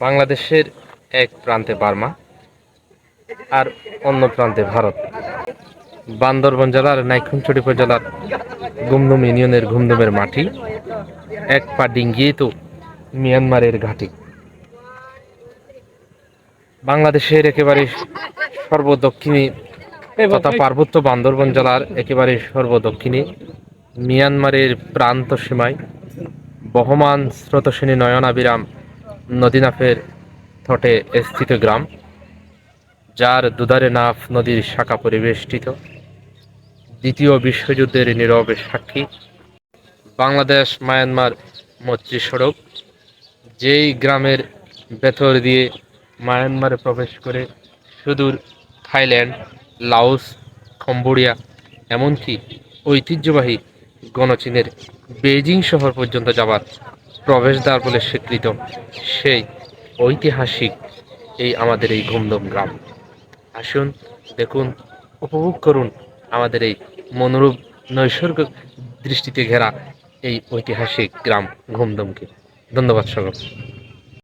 বাংলাদেশের এক প্রান্তে বার্মা আর অন্য প্রান্তে ভারত। বান্দরবন জেলার নাইক্ষুমছড়ি উপজেলার গুমদুম ইউনিয়নের ঘুমদুমের মাটি, এক পা ডিঙ্গিয়ে তো মিয়ানমারের ঘাঁটি। বাংলাদেশের একেবারে সর্বদক্ষিণে তথা পার্বত্য বান্দরবন জেলার একেবারে সর্বদক্ষিণে মিয়ানমারের প্রান্ত সীমায় বহমান স্রোতস্বিনী নয়নাবিরাম নদীনাফের থটে স্থিত গ্রাম, যার দুধারে নাফ নদীর শাখা পরিবেষ্টিত। দ্বিতীয় বিশ্বযুদ্ধের নীরব সাক্ষী বাংলাদেশ মায়ানমার মৈত্রী সড়ক, যেই গ্রামের ভেতর দিয়ে মায়ানমারে প্রবেশ করে সুদূর থাইল্যান্ড, লাওস, কম্বোডিয়া, এমনকি ঐতিহ্যবাহী গণচীনের বেইজিং শহর পর্যন্ত যাবার প্রবেশদ্বার বলে স্বীকৃত সেই ঐতিহাসিক এই আমাদের এই ঘুমদম গ্রাম। আসুন, দেখুন, উপভোগ করুন আমাদের এই মনোরূপ নৈসর্গিক দৃষ্টিতে ঘেরা এই ঐতিহাসিক গ্রাম ঘুমদমকে। ধন্যবাদ সকল